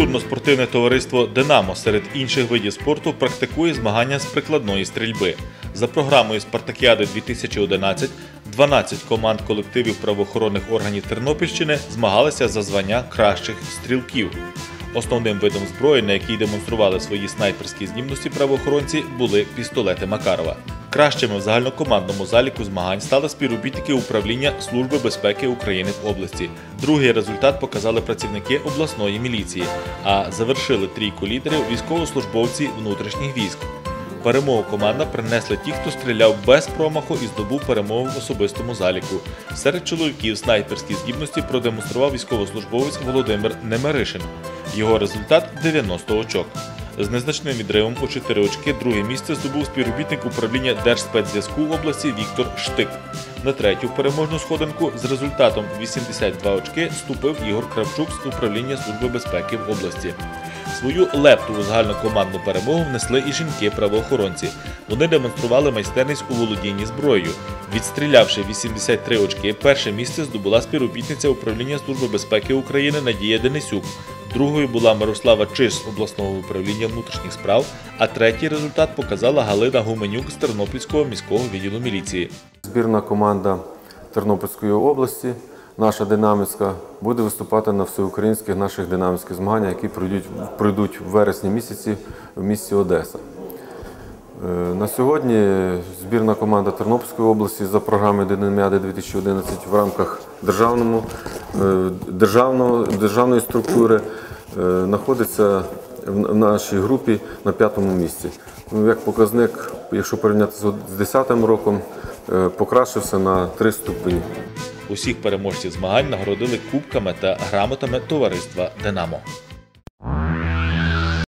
Фізкультурно-спортивне товариство Динамо серед інших видів спорту практикує змагання з прикладної стрільби. За програмою Спартакіади 2011 12 команд колективів правоохоронних органів Тернопільщини змагалися за звання кращих стрілків. Основним видом зброї, на якій демонстрували свої снайперські здібності правоохоронці, були пістолети Макарова. Кращими в загальнокомандному заліку змагань стали співробітники управління Служби безпеки України в області. Другий результат показали працівники обласної міліції, а завершили трійку лідерів військовослужбовці внутрішніх військ. Перемогу команда принесли ті, хто стріляв без промаху і здобув перемогу в особистому заліку. Серед чоловіків снайперські здібності продемонстрував військовослужбовець Володимир Немеришин. Його результат 90 очок. З незначним відривом у 4 очки друге місце здобув співробітник управління Держспецзв'язку області Віктор Штик. На третю переможну сходинку з результатом 82 очки ступив Ігор Кравчук з управління Служби безпеки в області. Свою лепту у загальнокомандну перемогу внесли і жінки-правоохоронці. Вони демонстрували майстерність у володінні зброєю. Відстрілявши 83 очки, перше місце здобула співробітниця управління Служби безпеки України Надія Денисюк. Другою була Мирослава Чиш з обласного управління внутрішніх справ, а третій результат показала Галина Гуменюк з Тернопільського міського відділу міліції. Збірна команда Тернопільської області, наша динамівська, буде виступати на всеукраїнських наших динамівських змаганнях, які пройдуть, пройдуть в вересні місяці в місті Одеса. Е, На сьогодні збірна команда Тернопільської області за програмою Динаміади 2011 в рамках державному, державної структури е, знаходиться в в нашій групі на п'ятому місці. Ну, Як показник, якщо порівняти з 2010 роком, е, покращився на три ступені. Усіх переможців змагань нагородили кубками та грамотами товариства Динамо.